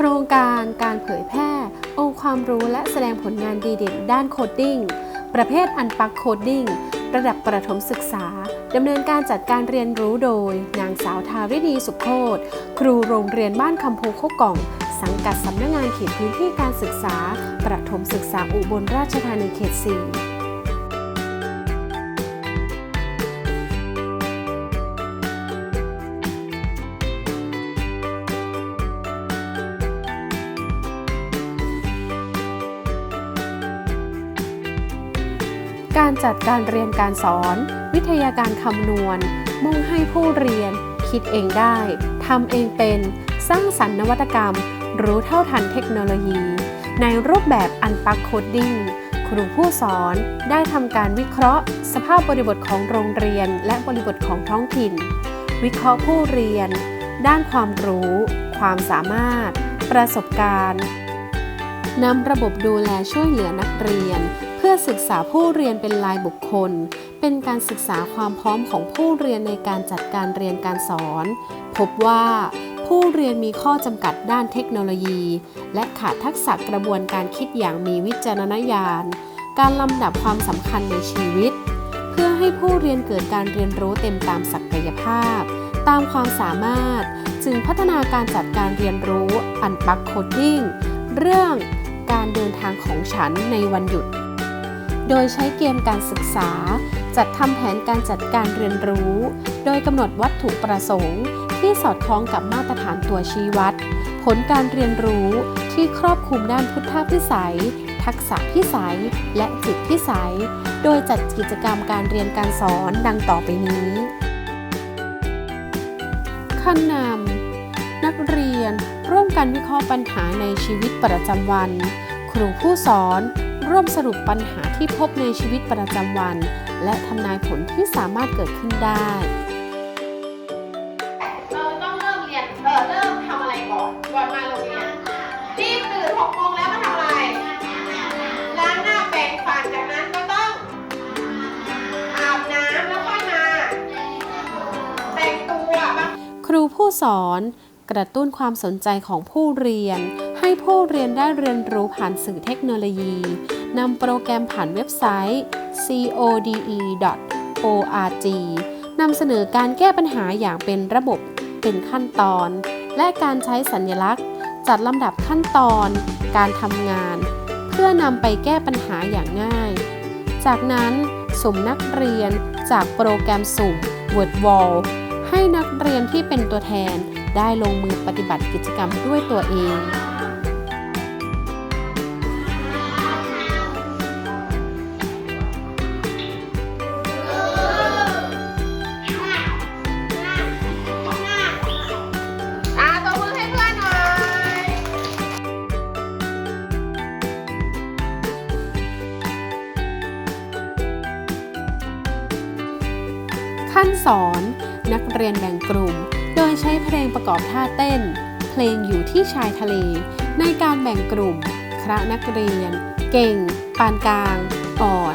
โครงการการเผยแพร่ องค์ความรู้และแสดงผลงานดีเด่นด้านโคดดิ้งประเภทอันปักโคดดิ้งระดับประถมศึกษา ดำเนินการจัดการเรียนรู้โดย นางสาวทาริดีสุขโคตครูโรงเรียนบ้านคำโพโคกล่อง สังกัดสำนักงงานเขตพื้นที่การศึกษา ประถมศึกษาอุบลราชธานีเขต 4 จัดการเรียนการสอน วิทยาการคำนวณ มุ่งให้ผู้เรียน คิดเองได้ทำเองเป็น สร้างสรรค์นวัตกรรม รู้เท่าทันเทคโนโลยี ในรูปแบบอันปักโคดดิ้งครูผู้สอนได้ทำการวิเคราะห์ สภาพบริบทของโรงเรียน และบริบทของท้องถิ่น วิเคราะห์ผู้เรียน ด้านความรู้ ความสามารถ ประสบการณ์นำระบบดูแลช่วยเหลือนักเรียน เพื่อศึกษาผู้เรียนเป็นรายบุคคล เป็นการศึกษาความพร้อมของผู้เรียนในการจัดการเรียนการสอน พบว่าผู้เรียนมีข้อจำกัดด้านเทคโนโลยี และขาดทักษะกระบวนการคิดอย่างมีวิจารณญาณ การลำดับความสำคัญในชีวิต เพื่อให้ผู้เรียนเกิดการเรียนรู้เต็มตามศักยภาพ ตามความสามารถ จึงพัฒนาการจัดการเรียนรู้อันปักโคดดิ้งเรื่องการเดินทางของฉันในวันหยุด โดยใช้เกมการศึกษา จัดทำแผนการจัดการเรียนรู้ โดยกำหนดวัตถุประสงค์ ที่สอดคล้องกับมาตรฐานตัวชี้วัด ผลการเรียนรู้ที่ครอบคลุมด้านพุทธพิสัย ทักษะพิสัย และจิตพิสัย โดยจัดกิจกรรมการเรียนการสอนดังต่อไปนี้ ขั้นนำนักเรียนร่วมกันวิเคราะห์ปัญหาในชีวิตประจำวัน ครูผู้สอน ร่วมสรุปปัญหาที่พบในชีวิตประจำวัน และทำนายผลที่สามารถเกิดขึ้นได้ เราต้องเริ่มเรียนเออเริ่มทำอะไรก่อน ก่อนมาโรงเรียนรีบตื่นหกโมงแล้วมาทำอะไร ล้างหน้าแปรงฟัน จากนั้นก็ต้องอาบน้ำแล้วค่อยมาแต่งตัวบางครูผู้สอนกระตุ้นความสนใจของผู้เรียน ให้ผู้เรียนได้เรียนรู้ผ่านสื่อเทคโนโลยี นำโปรแกรมผ่านเว็บไซต์ code.org นำเสนอการแก้ปัญหาอย่างเป็นระบบเป็นขั้นตอน และการใช้สัญลักษณ์ จัดลำดับขั้นตอน การทำงาน เพื่อนำไปแก้ปัญหาอย่างง่าย จากนั้นสุ่มนักเรียนจากโปรแกรมสุ่ม WordWall ให้นักเรียนที่เป็นตัวแทนได้ลงมือปฏิบัติกิจกรรมด้วยตัวเอง ขั้นสอน นักเรียนแบ่งกลุ่ม โดยใช้เพลงประกอบท่าเต้น เพลงอยู่ที่ชายทะเล ในการแบ่งกลุ่ม คระนักเรียน เก่ง ปานกลาง อ่อน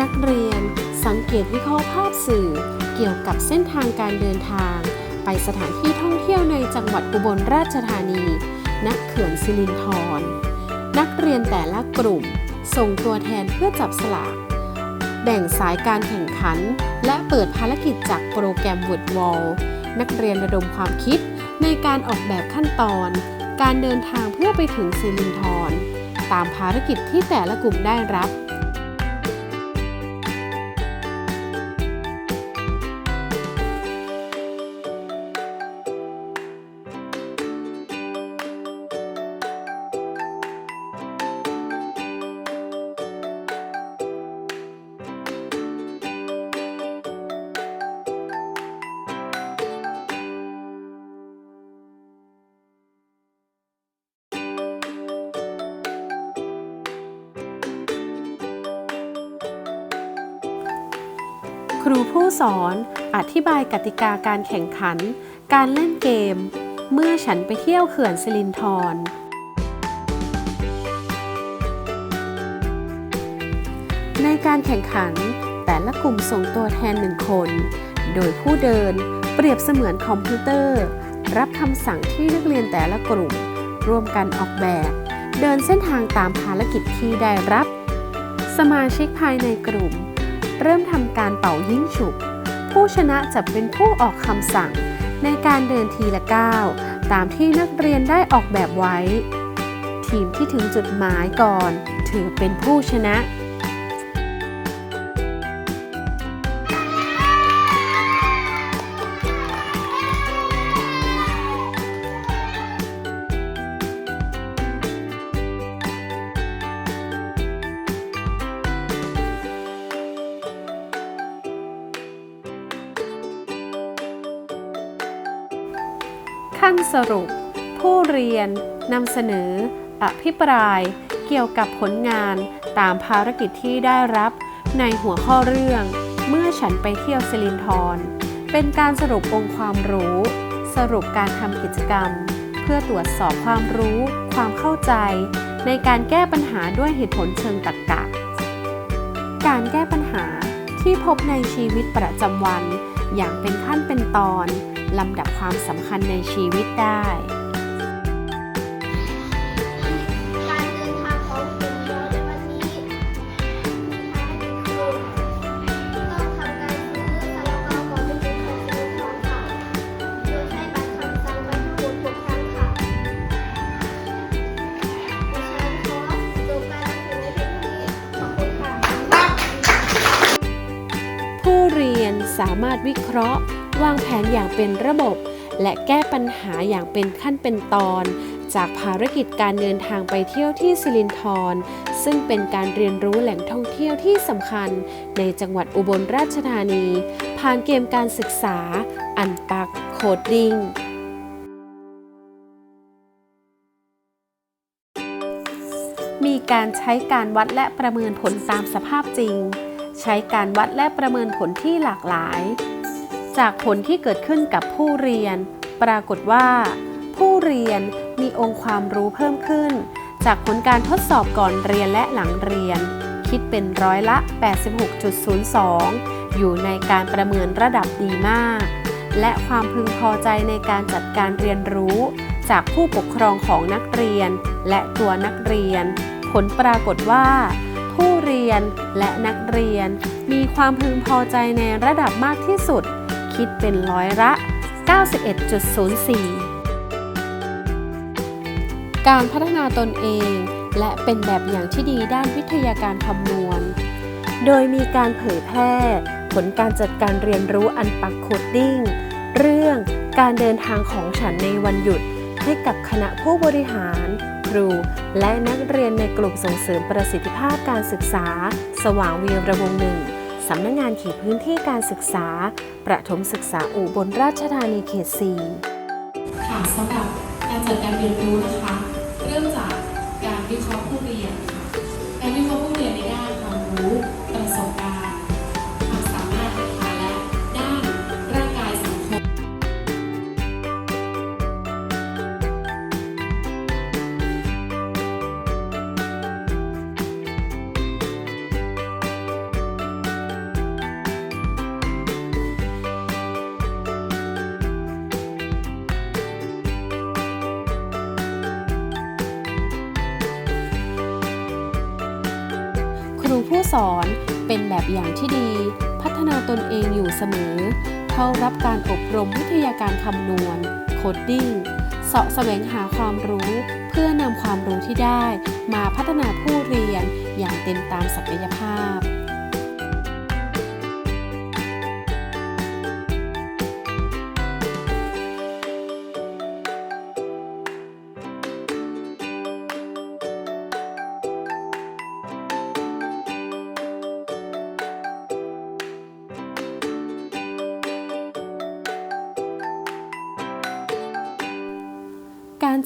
นักเรียน สังเกตวิเคราะห์ภาพสื่อ เกี่ยวกับเส้นทางการเดินทาง ไปสถานที่ท่องเที่ยวในจังหวัดอุบลราชธานี ณ เขื่อนสิรินธรนักเรียนแต่ละกลุ่ม ส่งตัวแทนเพื่อจับสลาก แบ่งสายการแข่งขัน และเปิดภารกิจจากโปรแกรม WordWall นักเรียนระดมความคิดในการออกแบบขั้นตอน การเดินทางเพื่อไปถึงสิรินธรตามภารกิจที่แต่ละกลุ่มได้รับ รูผู้สอนอธิบายกติกาการแข่งขัน การเล่นเกม เมื่อฉันไปเที่ยวเขื่อนสิรินธรในการแข่งขัน แต่ละกลุ่มส่งตัวแทนหนึ่งคน โดยผู้เดินเปรียบเสมือนคอมพิวเตอร์ รับคำสั่งที่นักเรียนแต่ละกลุ่ม ร่วมกันออกแบบ เดินเส้นทางตามภารกิจที่ได้รับ สมาชิกภายในกลุ่ม เริ่มทำการเป่ายิ่งฉุบ ผู้ชนะจะเป็นผู้ออกคำสั่ง ในการเดินทีละก้าวตามที่นักเรียนได้ออกแบบไว้ ทีมที่ถึงจุดหมายก่อน ถือเป็นผู้ชนะ ขั้นสรุป ผู้เรียนนำเสนอ อภิปราย เกี่ยวกับผลงานตามภารกิจที่ได้รับในหัวข้อเรื่อง เมื่อฉันไปเที่ยวสิรินธรเป็นการสรุปองค์ความรู้ สรุปการทำกิจกรรม เพื่อตรวจสอบความรู้ ความเข้าใจ ในการแก้ปัญหาด้วยเหตุผลเชิงตรรกะการแก้ปัญหาที่พบในชีวิตประจำวัน อย่างเป็นขั้นเป็นตอน ลำดับความสำคัญในชีวิตได้ามารถวิเคราะห์ วางแผนอย่างเป็นระบบ และแก้ปัญหาอย่างเป็นขั้นเป็นตอน จากภารกิจการเดินทางไปเที่ยวที่สิรินธรซึ่งเป็นการเรียนรู้แหล่งท่องเที่ยวที่สำคัญ ในจังหวัดอุบลราชธานี ผ่านเกมการศึกษา อันปักโคดดิ้งมีการใช้การวัดและประเมินผลตามสภาพจริง ใช้การวัดและประเมินผลที่หลากหลาย จากผลที่เกิดขึ้นกับผู้เรียน ปรากฏว่า ผู้เรียนมีองค์ความรู้เพิ่มขึ้น จากผลการทดสอบก่อนเรียนและหลังเรียน คิดเป็นร้อยละ 86.02 อยู่ในการประเมินระดับดีมาก และความพึงพอใจในการจัดการเรียนรู้ จากผู้ปกครองของนักเรียน และตัวนักเรียน ผลปรากฏว่า ผู้เรียนและนักเรียน มีความพึงพอใจในระดับมากที่สุด คิดเป็นร้อยละ 91.04 การพัฒนาตนเอง และเป็นแบบอย่างที่ดีด้านวิทยาการคำนวณ โดยมีการเผยแพร่ ผลการจัดการเรียนรู้อันปักโคดดิ้ง เรื่องการเดินทางของฉันในวันหยุดให้กับคณะผู้บริหาร ครู และนักเรียนในกลุ่มส่งเสริมประสิทธิภาพการศึกษา สว่างวีระวงหนึ่งสำนักงงานเขตพื้นที่การศึกษา ประถมศึกษาอุบลราชธานีเขต 4 ค่ะสำหรับการจัดการเรียนรู้นะคะเริ่มจากการวิเคราะห์ผู้เรียนค่ะการวิเคราะห์ผู้เรียนในด้านความรู้ประสบ สอนเป็นแบบอย่างที่ดี พัฒนาตนเองอยู่เสมอ เข้ารับการอบรมวิทยาการคำนวณโคดดิ้งเสาะแสวงหาความรู้เพื่อนำความรู้ที่ได้ มาพัฒนาผู้เรียนอย่างเต็มตามศักยภาพ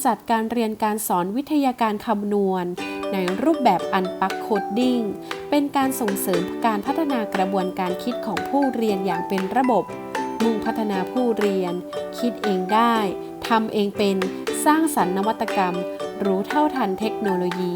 จัดการเรียนการสอนวิทยาการคำนวณ ในรูปแบบอันปักโคดดิ้งเป็นการส่งเสริมการพัฒนากระบวนการคิดของผู้เรียนอย่างเป็นระบบ มุ่งพัฒนาผู้เรียน คิดเองได้ทำเองเป็นสร้างสรรค์นวัตกรรม รู้เท่าทันเทคโนโลยี